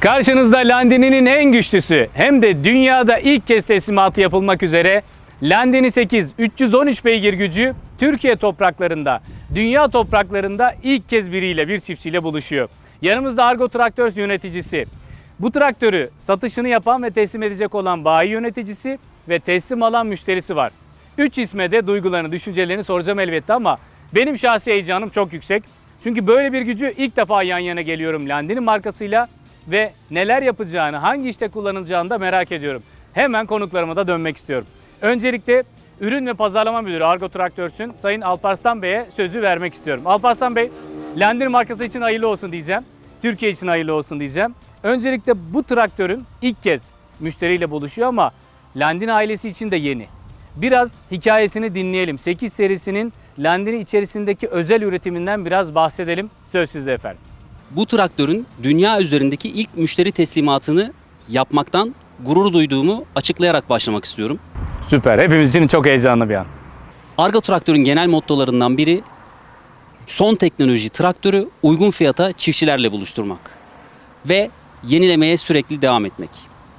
Karşınızda Landini'nin en güçlüsü hem de dünyada ilk kez teslimatı yapılmak üzere Landini 8 313 beygir gücü Türkiye topraklarında, dünya topraklarında ilk kez biriyle bir çiftçiyle buluşuyor. Yanımızda Argo Traktör yöneticisi. Bu traktörü satışını yapan ve teslim edecek olan bayi yöneticisi ve teslim alan müşterisi var. Üç isme de duygularını, düşüncelerini soracağım elbette ama benim şahsi heyecanım çok yüksek. Çünkü böyle bir gücü ilk defa yan yana geliyorum Landini markasıyla ve neler yapacağını, hangi işte kullanılacağını da merak ediyorum. Hemen konuklarıma da dönmek istiyorum. Öncelikle Ürün ve Pazarlama Müdürü Argo Traktörs'ün Sayın Alparslan Bey'e sözü vermek istiyorum. Alparslan Bey, Landini markası için hayırlı olsun diyeceğim. Türkiye için hayırlı olsun diyeceğim. Öncelikle bu traktörün ilk kez müşteriyle buluşuyor ama Landini ailesi için de yeni. Biraz hikayesini dinleyelim. 8 serisinin Landini içerisindeki özel üretiminden biraz bahsedelim. Söz sizde efendim. Bu traktörün dünya üzerindeki ilk müşteri teslimatını yapmaktan gurur duyduğumu açıklayarak başlamak istiyorum. Süper. Hepimiz için çok heyecanlı bir an. Argo Traktör'ün genel mottolarından biri son teknoloji traktörü uygun fiyata çiftçilerle buluşturmak ve yenilemeye sürekli devam etmek.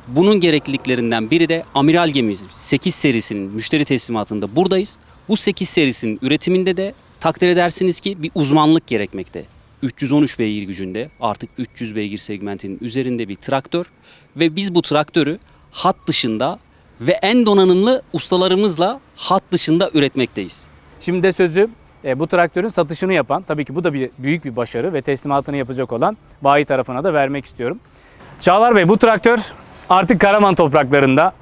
Bunun gerekliliklerinden biri de Amiral gemimiz 8 serisinin müşteri teslimatında buradayız. Bu 8 serisinin üretiminde de takdir edersiniz ki bir uzmanlık gerekmekte. 313 beygir gücünde artık 300 beygir segmentinin üzerinde bir traktör ve biz bu traktörü hat dışında ve en donanımlı ustalarımızla hat dışında üretmekteyiz. Şimdi de sözü e, bu traktörün satışını yapan, tabii ki bu da bir büyük bir başarı ve teslimatını yapacak olan bayi tarafına da vermek istiyorum. Çağlar Bey bu traktör artık Karaman topraklarında.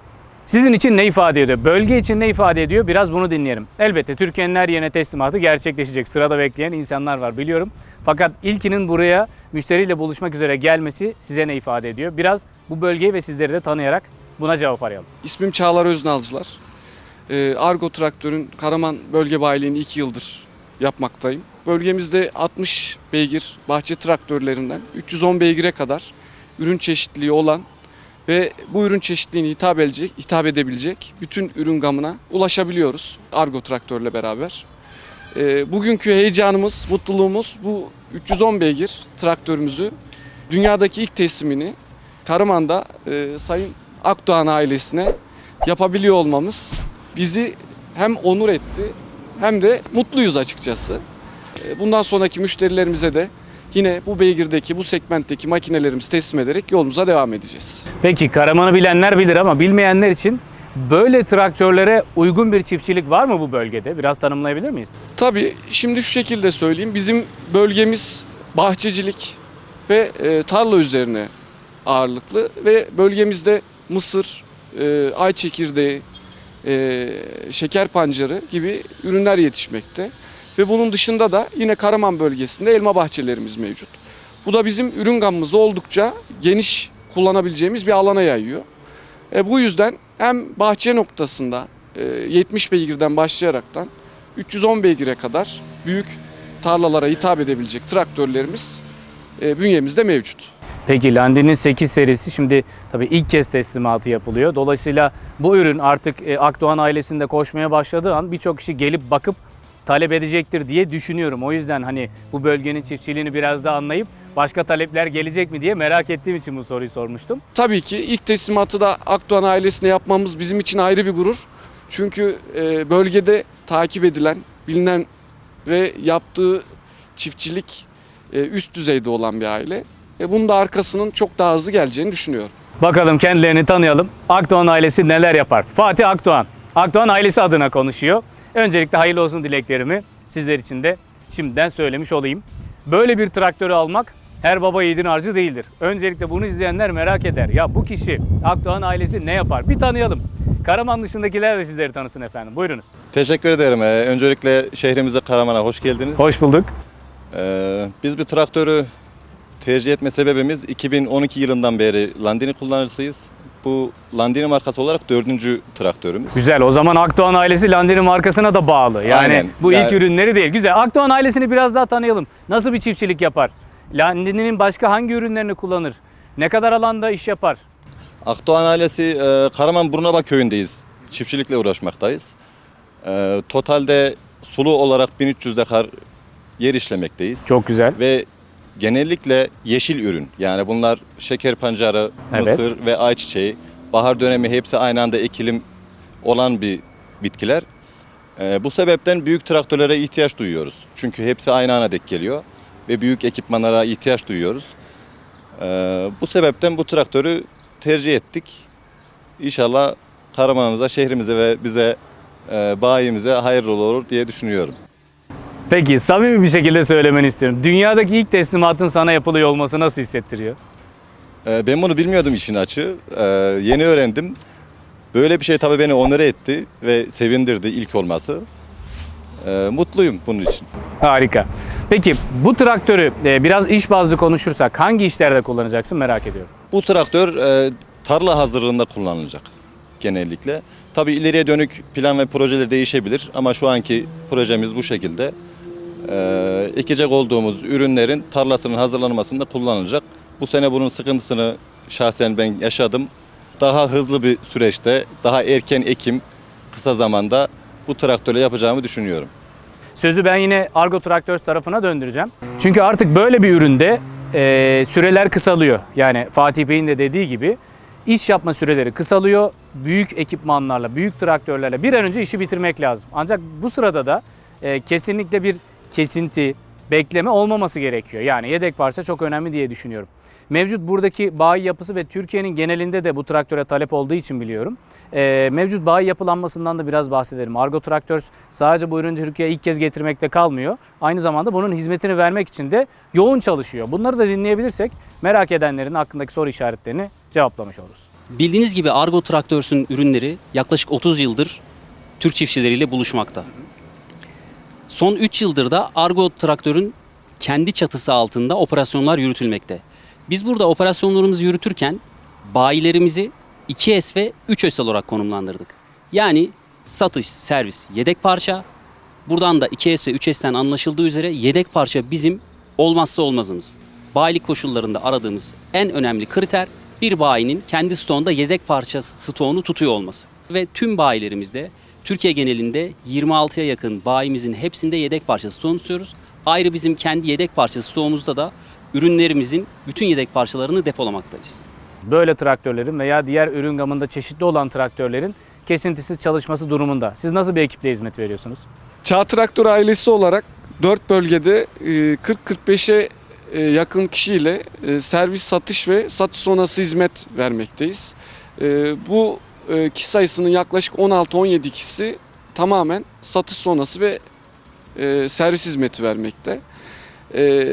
Sizin için ne ifade ediyor? Bölge için ne ifade ediyor? Biraz bunu dinleyelim. Elbette Türkiye'nin her yerine teslimatı gerçekleşecek. Sırada bekleyen insanlar var biliyorum. Fakat ilkinin buraya müşteriyle buluşmak üzere gelmesi size ne ifade ediyor? Biraz bu bölgeyi ve sizleri de tanıyarak buna cevap arayalım. İsmim Çağlar Öznalcılar. Ee, Argo Traktör'ün Karaman bölge bayiliğini 2 yıldır yapmaktayım. Bölgemizde 60 beygir bahçe traktörlerinden 310 beygire kadar ürün çeşitliliği olan ve bu ürün çeşitliliğine hitap edecek, hitap edebilecek bütün ürün gamına ulaşabiliyoruz Argo Traktör'le beraber. Ee, bugünkü heyecanımız, mutluluğumuz bu 310 beygir traktörümüzü dünyadaki ilk teslimini Karaman'da e, Sayın Akdoğan ailesine yapabiliyor olmamız bizi hem onur etti hem de mutluyuz açıkçası. E, Bundan sonraki müşterilerimize de yine bu beygirdeki, bu segmentteki makinelerimizi teslim ederek yolumuza devam edeceğiz. Peki Karaman'ı bilenler bilir ama bilmeyenler için böyle traktörlere uygun bir çiftçilik var mı bu bölgede? Biraz tanımlayabilir miyiz? Tabii şimdi şu şekilde söyleyeyim. Bizim bölgemiz bahçecilik ve e, tarla üzerine ağırlıklı ve bölgemizde mısır, e, ay çekirdeği, e, şeker pancarı gibi ürünler yetişmekte. Ve bunun dışında da yine Karaman bölgesinde elma bahçelerimiz mevcut. Bu da bizim ürün gamımızı oldukça geniş kullanabileceğimiz bir alana yayıyor. E, bu yüzden hem bahçe noktasında e, 70 beygirden başlayaraktan 310 beygire kadar büyük tarlalara hitap edebilecek traktörlerimiz e, bünyemizde mevcut. Peki Landini'nin 8 serisi şimdi tabii ilk kez teslimatı yapılıyor. Dolayısıyla bu ürün artık e, Akdoğan ailesinde koşmaya başladığı an birçok kişi gelip bakıp talep edecektir diye düşünüyorum. O yüzden hani bu bölgenin çiftçiliğini biraz daha anlayıp başka talepler gelecek mi diye merak ettiğim için bu soruyu sormuştum. Tabii ki ilk teslimatı da Akdoğan ailesine yapmamız bizim için ayrı bir gurur. Çünkü e, bölgede takip edilen, bilinen ve yaptığı çiftçilik e, üst düzeyde olan bir aile. E, bunun da arkasının çok daha hızlı geleceğini düşünüyorum. Bakalım kendilerini tanıyalım. Akdoğan ailesi neler yapar? Fatih Akdoğan. Akdoğan ailesi adına konuşuyor. Öncelikle hayırlı olsun dileklerimi sizler için de şimdiden söylemiş olayım. Böyle bir traktörü almak her baba yiğidin harcı değildir. Öncelikle bunu izleyenler merak eder. Ya bu kişi Akdoğan ailesi ne yapar? Bir tanıyalım. Karaman dışındakiler de sizleri tanısın efendim. Buyurunuz. Teşekkür ederim. Ee, öncelikle şehrimize Karaman'a hoş geldiniz. Hoş bulduk. Ee, biz bir traktörü tercih etme sebebimiz 2012 yılından beri Landini kullanıcısıyız. Bu Landini markası olarak dördüncü traktörümüz. Güzel. O zaman Akdoğan ailesi Landini markasına da bağlı. Yani Aynen. bu ilk Yani- ürünleri değil. Güzel. Akdoğan ailesini biraz daha tanıyalım. Nasıl bir çiftçilik yapar? Landini'nin başka hangi ürünlerini kullanır? Ne kadar alanda iş yapar? Akdoğan ailesi e, Karaman Burnaba köyündeyiz. Çiftçilikle uğraşmaktayız. E, totalde sulu olarak 1300 dekar yer işlemekteyiz. Çok güzel. Ve genellikle yeşil ürün. Yani bunlar şeker pancarı, Evet. mısır ve ayçiçeği. Bahar dönemi hepsi aynı anda ekilim olan bir bitkiler. Ee, bu sebepten büyük traktörlere ihtiyaç duyuyoruz. Çünkü hepsi aynı ana dek geliyor ve büyük ekipmanlara ihtiyaç duyuyoruz. Ee, bu sebepten bu traktörü tercih ettik. İnşallah Karaman'ımıza, şehrimize ve bize, e, bayimize hayırlı olur diye düşünüyorum. Peki samimi bir şekilde söylemeni istiyorum. Dünyadaki ilk teslimatın sana yapılıyor olması nasıl hissettiriyor? Ee, Ben bunu bilmiyordum işin açığı. Ee, Yeni öğrendim. Böyle bir şey tabii beni onore etti ve sevindirdi ilk olması. Ee, Mutluyum bunun için. Harika. Peki bu traktörü e, biraz iş bazlı konuşursak hangi işlerde kullanacaksın merak ediyorum. Bu traktör e, tarla hazırlığında kullanılacak genellikle. Tabii ileriye dönük plan ve projeler değişebilir ama şu anki projemiz bu şekilde. Ee, ekecek olduğumuz ürünlerin tarlasının hazırlanmasında kullanılacak. Bu sene bunun sıkıntısını şahsen ben yaşadım. Daha hızlı bir süreçte, daha erken ekim, kısa zamanda bu traktörle yapacağımı düşünüyorum. Sözü ben yine Argo Traktör tarafına döndüreceğim. Çünkü artık böyle bir üründe e, süreler kısalıyor. Yani Fatih Bey'in de dediği gibi iş yapma süreleri kısalıyor. Büyük ekipmanlarla, büyük traktörlerle bir an önce işi bitirmek lazım. Ancak bu sırada da e, kesinlikle bir kesinti, bekleme olmaması gerekiyor. Yani yedek parça çok önemli diye düşünüyorum. Mevcut buradaki bayi yapısı ve Türkiye'nin genelinde de bu traktöre talep olduğu için biliyorum. Ee, mevcut bayi yapılanmasından da biraz bahsedelim. Argo Traktör sadece bu ürünü Türkiye'ye ilk kez getirmekte kalmıyor. Aynı zamanda bunun hizmetini vermek için de yoğun çalışıyor. Bunları da dinleyebilirsek merak edenlerin aklındaki soru işaretlerini cevaplamış oluruz. Bildiğiniz gibi Argo Traktörs'ün ürünleri yaklaşık 30 yıldır Türk çiftçileriyle buluşmakta. Son 3 yıldır da Argo Traktör'ün kendi çatısı altında operasyonlar yürütülmekte. Biz burada operasyonlarımızı yürütürken bayilerimizi 2S ve 3S olarak konumlandırdık. Yani satış, servis, yedek parça. Buradan da 2S ve 3S'ten anlaşıldığı üzere yedek parça bizim olmazsa olmazımız. Bayilik koşullarında aradığımız en önemli kriter bir bayinin kendi stoğunda yedek parça stoğunu tutuyor olması. Ve tüm bayilerimizde Türkiye genelinde 26'ya yakın bayimizin hepsinde yedek parça stoğunu tutuyoruz. Ayrı bizim kendi yedek parça stoğumuzda da ürünlerimizin bütün yedek parçalarını depolamaktayız. Böyle traktörlerin veya diğer ürün gamında çeşitli olan traktörlerin kesintisiz çalışması durumunda. Siz nasıl bir ekiple hizmet veriyorsunuz? Çağ Traktör ailesi olarak 4 bölgede e, 40-45'e e, yakın kişiyle e, servis, satış ve satış sonrası hizmet vermekteyiz. E, Bu e, kişi sayısının yaklaşık 16-17 kişisi tamamen satış sonrası ve e, servis hizmeti vermekte. E,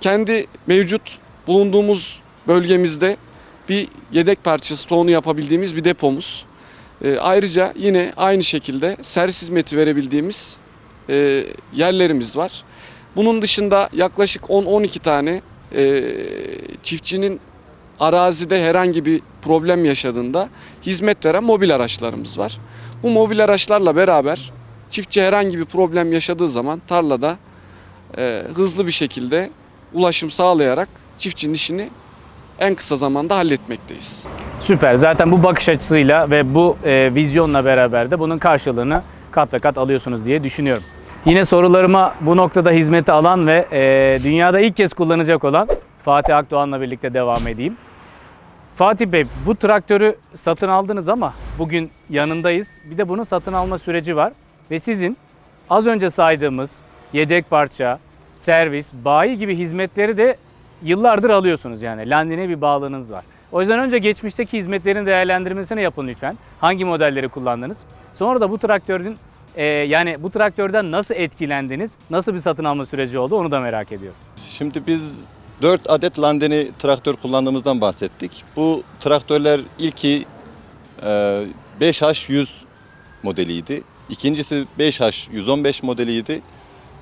Kendi mevcut bulunduğumuz bölgemizde bir yedek parçası stoğunu yapabildiğimiz bir depomuz. E, Ayrıca yine aynı şekilde servis hizmeti verebildiğimiz yerlerimiz var. Bunun dışında yaklaşık 10-12 tane çiftçinin arazide herhangi bir problem yaşadığında hizmet veren mobil araçlarımız var. Bu mobil araçlarla beraber çiftçi herhangi bir problem yaşadığı zaman tarlada e, hızlı bir şekilde ulaşım sağlayarak çiftçinin işini en kısa zamanda halletmekteyiz. Süper. Zaten bu bakış açısıyla ve bu e, vizyonla beraber de bunun karşılığını kat ve kat alıyorsunuz diye düşünüyorum. Yine sorularıma bu noktada hizmeti alan ve e, dünyada ilk kez kullanacak olan Fatih Akdoğan'la birlikte devam edeyim. Fatih Bey bu traktörü satın aldınız ama bugün yanındayız. Bir de bunun satın alma süreci var. Ve sizin az önce saydığımız yedek parça, servis, bayi gibi hizmetleri de yıllardır alıyorsunuz yani. Landine bir bağlılığınız var. O yüzden önce geçmişteki hizmetlerin değerlendirmesini yapın lütfen. Hangi modelleri kullandınız? Sonra da bu traktörün e, yani bu traktörden nasıl etkilendiniz? Nasıl bir satın alma süreci oldu onu da merak ediyorum. Şimdi biz 4 adet Landeni traktör kullandığımızdan bahsettik. Bu traktörler ilki e, 5H100 modeliydi. İkincisi 5H115 modeliydi.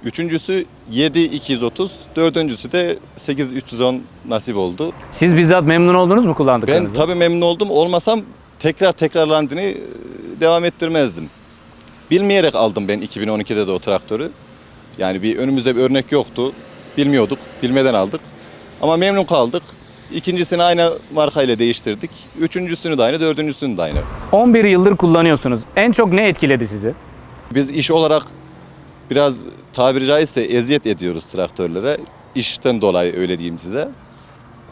Üçüncüsü 7230, dördüncüsü de 8310 nasip oldu. Siz bizzat memnun oldunuz mu Ben kullandıklarınızdan? tabii memnun oldum. Olmasam tekrar tekrar Landini e, devam ettirmezdim. Bilmeyerek aldım ben 2012'de de o traktörü. Yani bir önümüzde bir örnek yoktu. Bilmiyorduk. Bilmeden aldık. Ama memnun kaldık. İkincisini aynı markayla değiştirdik. Üçüncüsünü de aynı, dördüncüsünü de aynı. 11 yıldır kullanıyorsunuz. En çok ne etkiledi sizi? Biz iş olarak biraz tabiri caizse eziyet ediyoruz traktörlere. işten dolayı öyle diyeyim size.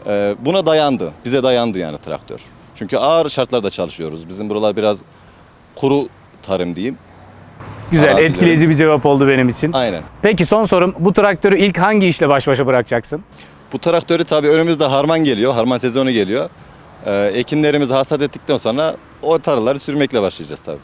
Ee, buna dayandı. Bize dayandı yani traktör. Çünkü ağır şartlarda çalışıyoruz. Bizim buralar biraz kuru tarım diyeyim. Güzel, Arazilerimiz. etkileyici bir cevap oldu benim için. Aynen. Peki son sorum, bu traktörü ilk hangi işle baş başa bırakacaksın? Bu traktörü tabii önümüzde harman geliyor. Harman sezonu geliyor. Ee, ekinlerimizi hasat ettikten sonra o tarlaları sürmekle başlayacağız tabii.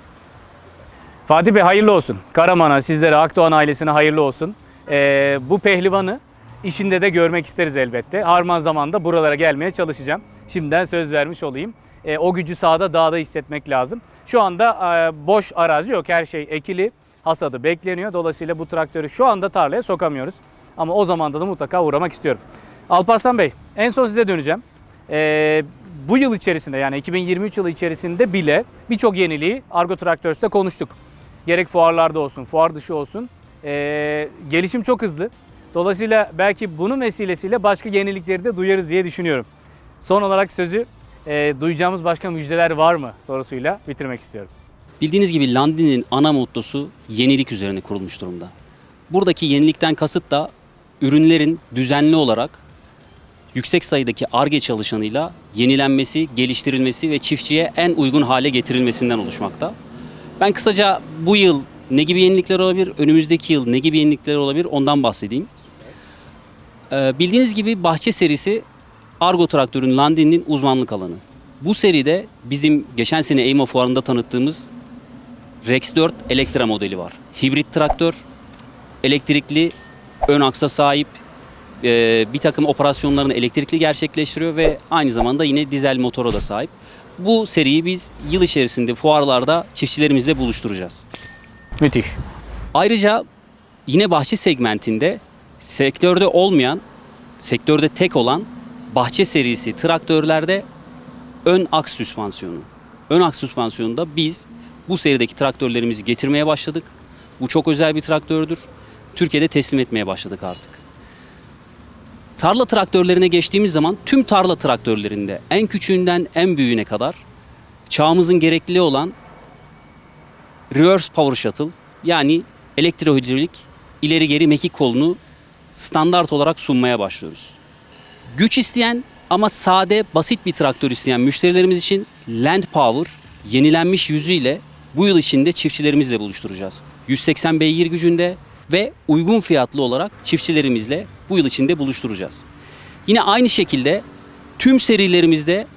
Fatih Bey hayırlı olsun. Karaman'a, sizlere, Akdoğan ailesine hayırlı olsun. Ee, bu pehlivanı işinde de görmek isteriz elbette. Harman zamanında buralara gelmeye çalışacağım. Şimdiden söz vermiş olayım. Ee, o gücü sahada, dağda hissetmek lazım. Şu anda e, boş arazi yok. Her şey ekili, hasadı bekleniyor. Dolayısıyla bu traktörü şu anda tarlaya sokamıyoruz. Ama o zamanda da mutlaka uğramak istiyorum. Alparslan Bey, en son size döneceğim. Ee, bu yıl içerisinde yani 2023 yılı içerisinde bile birçok yeniliği Argo Traktörüs'te konuştuk. Gerek fuarlarda olsun, fuar dışı olsun. Ee, gelişim çok hızlı. Dolayısıyla belki bunun vesilesiyle başka yenilikleri de duyarız diye düşünüyorum. Son olarak sözü e, duyacağımız başka müjdeler var mı sorusuyla bitirmek istiyorum. Bildiğiniz gibi Landin'in ana mottosu yenilik üzerine kurulmuş durumda. Buradaki yenilikten kasıt da ürünlerin düzenli olarak yüksek sayıdaki ARGE çalışanıyla yenilenmesi, geliştirilmesi ve çiftçiye en uygun hale getirilmesinden oluşmakta. Ben kısaca bu yıl ne gibi yenilikler olabilir, önümüzdeki yıl ne gibi yenilikler olabilir ondan bahsedeyim. Ee, bildiğiniz gibi bahçe serisi Argo traktörün Landin'in uzmanlık alanı. Bu seride bizim geçen sene EIMA fuarında tanıttığımız Rex 4 Elektra modeli var. Hibrit traktör, elektrikli ön aksa sahip, e, bir takım operasyonlarını elektrikli gerçekleştiriyor ve aynı zamanda yine dizel motora da sahip. Bu seriyi biz yıl içerisinde fuarlarda çiftçilerimizle buluşturacağız. Müthiş. Ayrıca yine bahçe segmentinde sektörde olmayan, sektörde tek olan bahçe serisi traktörlerde ön aks süspansiyonu. Ön aks süspansiyonunda biz bu serideki traktörlerimizi getirmeye başladık. Bu çok özel bir traktördür. Türkiye'de teslim etmeye başladık artık. Tarla traktörlerine geçtiğimiz zaman tüm tarla traktörlerinde en küçüğünden en büyüğüne kadar çağımızın gerekliliği olan reverse power shuttle yani elektrohidrolik ileri geri mekik kolunu standart olarak sunmaya başlıyoruz. Güç isteyen ama sade basit bir traktör isteyen müşterilerimiz için Land Power yenilenmiş yüzüyle bu yıl içinde çiftçilerimizle buluşturacağız. 180 beygir gücünde ve uygun fiyatlı olarak çiftçilerimizle bu yıl içinde buluşturacağız. Yine aynı şekilde tüm serilerimizde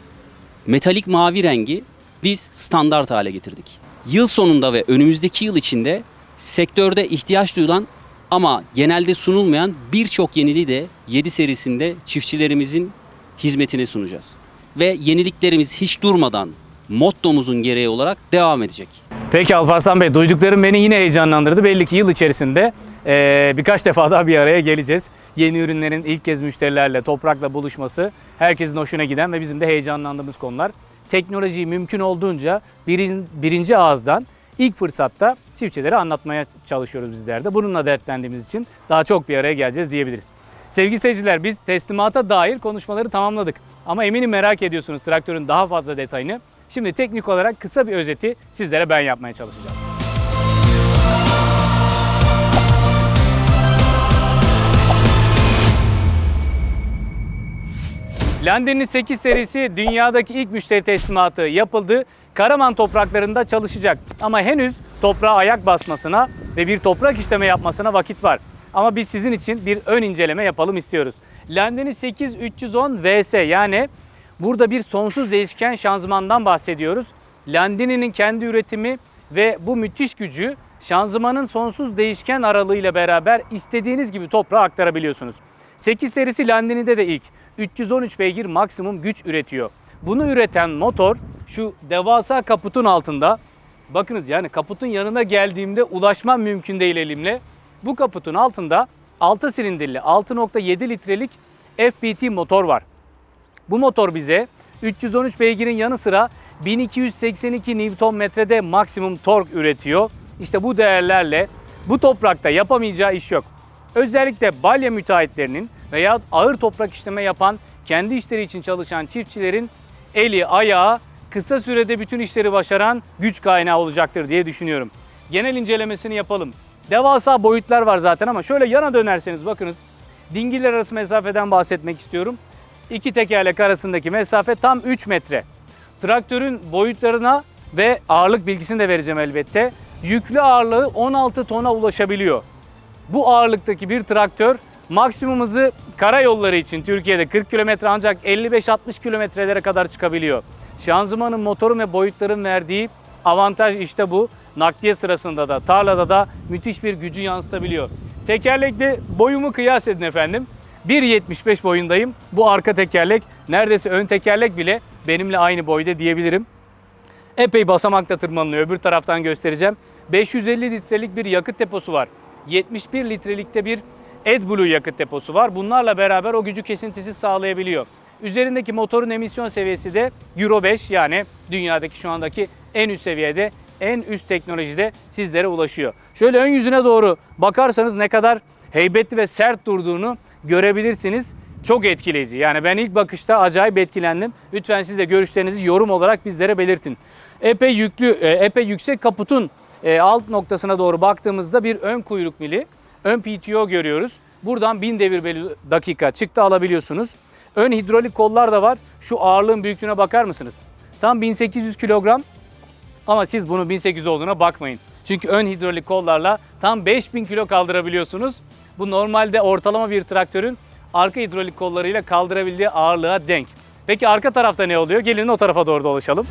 metalik mavi rengi biz standart hale getirdik. Yıl sonunda ve önümüzdeki yıl içinde sektörde ihtiyaç duyulan ama genelde sunulmayan birçok yeniliği de 7 serisinde çiftçilerimizin hizmetine sunacağız. Ve yeniliklerimiz hiç durmadan mottomuzun gereği olarak devam edecek. Peki Alparslan Bey, duyduklarım beni yine heyecanlandırdı. Belli ki yıl içerisinde eee, birkaç defa daha bir araya geleceğiz. Yeni ürünlerin ilk kez müşterilerle, toprakla buluşması herkesin hoşuna giden ve bizim de heyecanlandığımız konular. Teknolojiyi mümkün olduğunca birin, birinci ağızdan ilk fırsatta çiftçilere anlatmaya çalışıyoruz bizler de. Bununla dertlendiğimiz için daha çok bir araya geleceğiz diyebiliriz. Sevgili seyirciler biz teslimata dair konuşmaları tamamladık. Ama eminim merak ediyorsunuz traktörün daha fazla detayını. Şimdi teknik olarak kısa bir özeti sizlere ben yapmaya çalışacağım. Lander'in 8 serisi dünyadaki ilk müşteri teslimatı yapıldı. Karaman topraklarında çalışacak. Ama henüz toprağa ayak basmasına ve bir toprak işleme yapmasına vakit var. Ama biz sizin için bir ön inceleme yapalım istiyoruz. Landini 8310 VS yani burada bir sonsuz değişken şanzımandan bahsediyoruz. Landini'nin kendi üretimi ve bu müthiş gücü şanzımanın sonsuz değişken aralığıyla beraber istediğiniz gibi toprağa aktarabiliyorsunuz. 8 serisi Landini'de de ilk 313 beygir maksimum güç üretiyor. Bunu üreten motor şu devasa kaputun altında. Bakınız yani kaputun yanına geldiğimde ulaşmam mümkün değil elimle. Bu kaputun altında 6 silindirli 6.7 litrelik FPT motor var. Bu motor bize 313 beygirin yanı sıra 1282 Nm'de maksimum tork üretiyor. İşte bu değerlerle bu toprakta yapamayacağı iş yok. Özellikle balya müteahhitlerinin veya ağır toprak işleme yapan kendi işleri için çalışan çiftçilerin eli ayağı kısa sürede bütün işleri başaran güç kaynağı olacaktır diye düşünüyorum. Genel incelemesini yapalım. Devasa boyutlar var zaten ama şöyle yana dönerseniz bakınız Dingiller arası mesafeden bahsetmek istiyorum. İki tekerlek arasındaki mesafe tam 3 metre. Traktörün boyutlarına ve ağırlık bilgisini de vereceğim elbette. Yüklü ağırlığı 16 tona ulaşabiliyor. Bu ağırlıktaki bir traktör maksimum hızı karayolları için Türkiye'de 40 kilometre ancak 55-60 kilometrelere kadar çıkabiliyor. Şanzımanın, motorun ve boyutların verdiği avantaj işte bu. Nakliye sırasında da tarlada da müthiş bir gücü yansıtabiliyor. Tekerlekle boyumu kıyas edin efendim. 1.75 boyundayım. Bu arka tekerlek neredeyse ön tekerlek bile benimle aynı boyda diyebilirim. Epey basamakla tırmanılıyor. Öbür taraftan göstereceğim. 550 litrelik bir yakıt deposu var. 71 litrelikte bir AdBlue yakıt deposu var. Bunlarla beraber o gücü kesintisiz sağlayabiliyor. Üzerindeki motorun emisyon seviyesi de Euro 5 yani dünyadaki şu andaki en üst seviyede, en üst teknolojide sizlere ulaşıyor. Şöyle ön yüzüne doğru bakarsanız ne kadar heybetli ve sert durduğunu görebilirsiniz. Çok etkileyici. Yani ben ilk bakışta acayip etkilendim. Lütfen siz de görüşlerinizi yorum olarak bizlere belirtin. Epey yüklü, e, epey yüksek kaputun e, alt noktasına doğru baktığımızda bir ön kuyruk mili, ön PTO görüyoruz. Buradan 1000 devir dakika çıktı alabiliyorsunuz. Ön hidrolik kollar da var. Şu ağırlığın büyüklüğüne bakar mısınız? Tam 1800 kilogram ama siz bunun 1800 olduğuna bakmayın. Çünkü ön hidrolik kollarla tam 5000 kilo kaldırabiliyorsunuz. Bu normalde ortalama bir traktörün arka hidrolik kollarıyla kaldırabildiği ağırlığa denk. Peki arka tarafta ne oluyor? Gelin o tarafa doğru dolaşalım.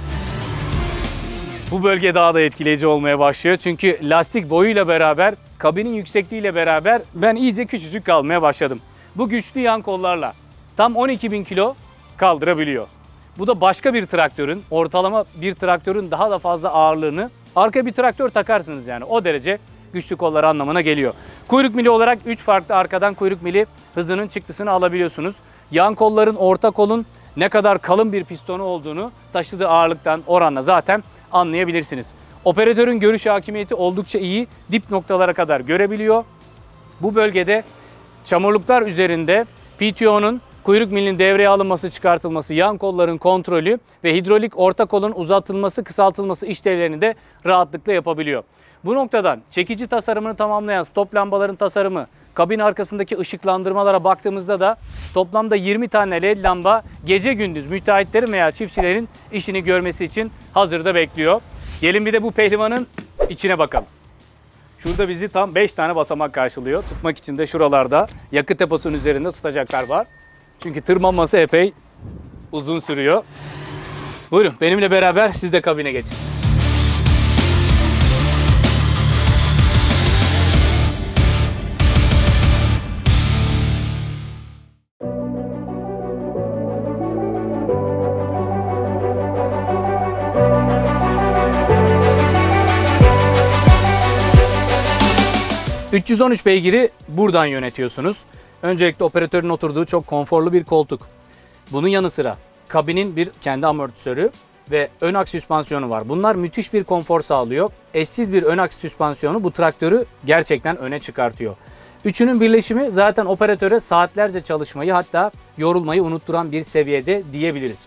Bu bölge daha da etkileyici olmaya başlıyor. Çünkü lastik boyuyla beraber, kabinin yüksekliğiyle beraber ben iyice küçücük kalmaya başladım. Bu güçlü yan kollarla tam 12.000 kilo kaldırabiliyor. Bu da başka bir traktörün, ortalama bir traktörün daha da fazla ağırlığını arka bir traktör takarsınız yani. O derece güçlü kollar anlamına geliyor. Kuyruk mili olarak 3 farklı arkadan kuyruk mili hızının çıktısını alabiliyorsunuz. Yan kolların, orta kolun ne kadar kalın bir pistonu olduğunu taşıdığı ağırlıktan oranla zaten anlayabilirsiniz. Operatörün görüş hakimiyeti oldukça iyi. Dip noktalara kadar görebiliyor. Bu bölgede çamurluklar üzerinde PTO'nun kuyruk milinin devreye alınması, çıkartılması, yan kolların kontrolü ve hidrolik orta kolun uzatılması, kısaltılması işlevlerini de rahatlıkla yapabiliyor. Bu noktadan çekici tasarımını tamamlayan stop lambaların tasarımı, kabin arkasındaki ışıklandırmalara baktığımızda da toplamda 20 tane led lamba gece gündüz müteahhitlerin veya çiftçilerin işini görmesi için hazırda bekliyor. Gelin bir de bu pehlivanın içine bakalım. Şurada bizi tam 5 tane basamak karşılıyor. Tutmak için de şuralarda yakıt deposunun üzerinde tutacaklar var. Çünkü tırmanması epey uzun sürüyor. Buyurun benimle beraber siz de kabine geçin. ...313 beygiri buradan yönetiyorsunuz. Öncelikle operatörün oturduğu çok konforlu bir koltuk. Bunun yanı sıra kabinin bir kendi amortisörü ve ön aks süspansiyonu var. Bunlar müthiş bir konfor sağlıyor. Eşsiz bir ön aks süspansiyonu bu traktörü gerçekten öne çıkartıyor. Üçünün birleşimi zaten operatöre saatlerce çalışmayı hatta yorulmayı unutturan bir seviyede diyebiliriz.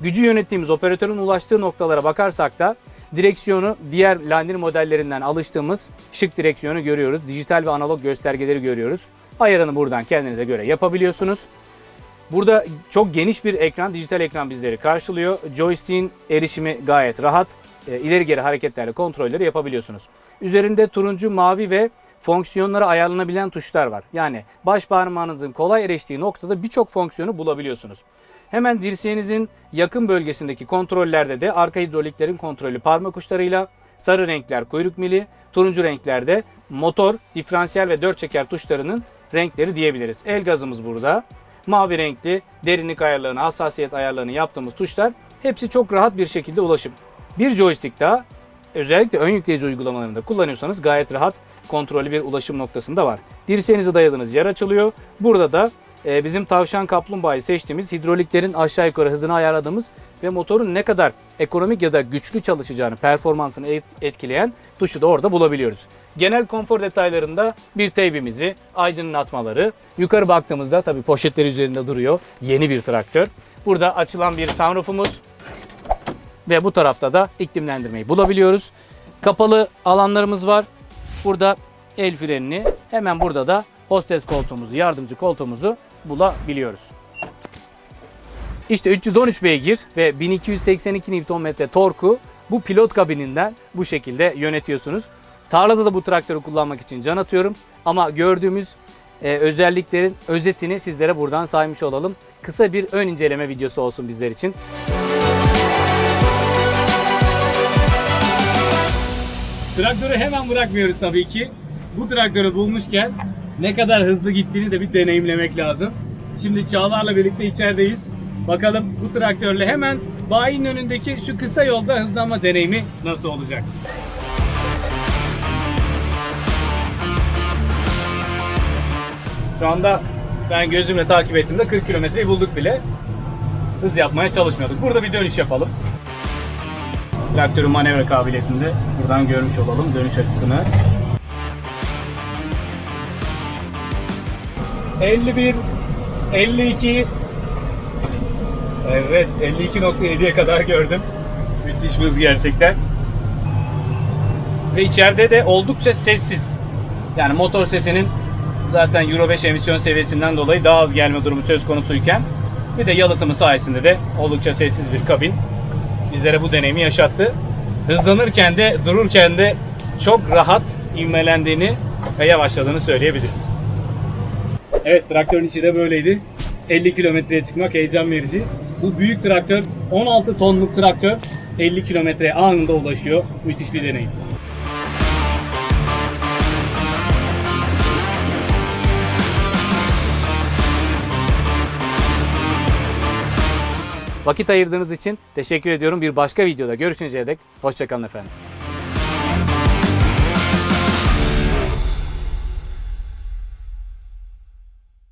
Gücü yönettiğimiz operatörün ulaştığı noktalara bakarsak da direksiyonu diğer Landini modellerinden alıştığımız şık direksiyonu görüyoruz. Dijital ve analog göstergeleri görüyoruz. Ayarını buradan kendinize göre yapabiliyorsunuz. Burada çok geniş bir ekran, dijital ekran bizleri karşılıyor. Joystick'in erişimi gayet rahat. E, ileri geri hareketlerle kontrolleri yapabiliyorsunuz. Üzerinde turuncu, mavi ve fonksiyonlara ayarlanabilen tuşlar var. Yani baş parmağınızın kolay eriştiği noktada birçok fonksiyonu bulabiliyorsunuz. Hemen dirseğinizin yakın bölgesindeki kontrollerde de arka hidroliklerin kontrolü parmak uçlarıyla, sarı renkler kuyruk mili, turuncu renklerde motor, diferansiyel ve dört çeker tuşlarının renkleri diyebiliriz. El gazımız burada. Mavi renkli derinlik ayarlarını, hassasiyet ayarlarını yaptığımız tuşlar hepsi çok rahat bir şekilde ulaşım. Bir joystick daha özellikle ön yükleyici uygulamalarında kullanıyorsanız gayet rahat kontrollü bir ulaşım noktasında var. Dirseğinize dayadığınız yer açılıyor. Burada da bizim tavşan kaplumbağayı seçtiğimiz hidroliklerin aşağı yukarı hızını ayarladığımız ve motorun ne kadar ekonomik ya da güçlü çalışacağını, performansını et- etkileyen tuşu da orada bulabiliyoruz. Genel konfor detaylarında bir teybimizi, aydınlatmaları, yukarı baktığımızda tabii poşetleri üzerinde duruyor. Yeni bir traktör. Burada açılan bir sunroofumuz ve bu tarafta da iklimlendirmeyi bulabiliyoruz. Kapalı alanlarımız var. Burada el frenini, hemen burada da hostes koltuğumuzu, yardımcı koltuğumuzu bulabiliyoruz. İşte 313 beygir ve 1282 Nm torku bu pilot kabininden bu şekilde yönetiyorsunuz. Tarlada da bu traktörü kullanmak için can atıyorum ama gördüğümüz e, özelliklerin özetini sizlere buradan saymış olalım. Kısa bir ön inceleme videosu olsun bizler için. Traktörü hemen bırakmıyoruz tabii ki. Bu traktörü bulmuşken ne kadar hızlı gittiğini de bir deneyimlemek lazım. Şimdi Çağlar'la birlikte içerideyiz. Bakalım bu traktörle hemen bayinin önündeki şu kısa yolda hızlanma deneyimi nasıl olacak? Şu anda ben gözümle takip ettiğimde 40 kilometreyi bulduk bile. Hız yapmaya çalışmıyorduk. Burada bir dönüş yapalım. Traktörün manevra kabiliyetini de buradan görmüş olalım dönüş açısını. 51 52 Evet 52.7'ye kadar gördüm. Müthiş hız gerçekten. Ve içeride de oldukça sessiz. Yani motor sesinin zaten Euro 5 emisyon seviyesinden dolayı daha az gelme durumu söz konusuyken bir de yalıtımı sayesinde de oldukça sessiz bir kabin bizlere bu deneyimi yaşattı. Hızlanırken de dururken de çok rahat ivmelendiğini ve yavaşladığını söyleyebiliriz. Evet traktörün içi de böyleydi. 50 kilometreye çıkmak heyecan verici. Bu büyük traktör 16 tonluk traktör 50 kilometreye anında ulaşıyor. Müthiş bir deneyim. Vakit ayırdığınız için teşekkür ediyorum. Bir başka videoda görüşünceye dek hoşçakalın efendim.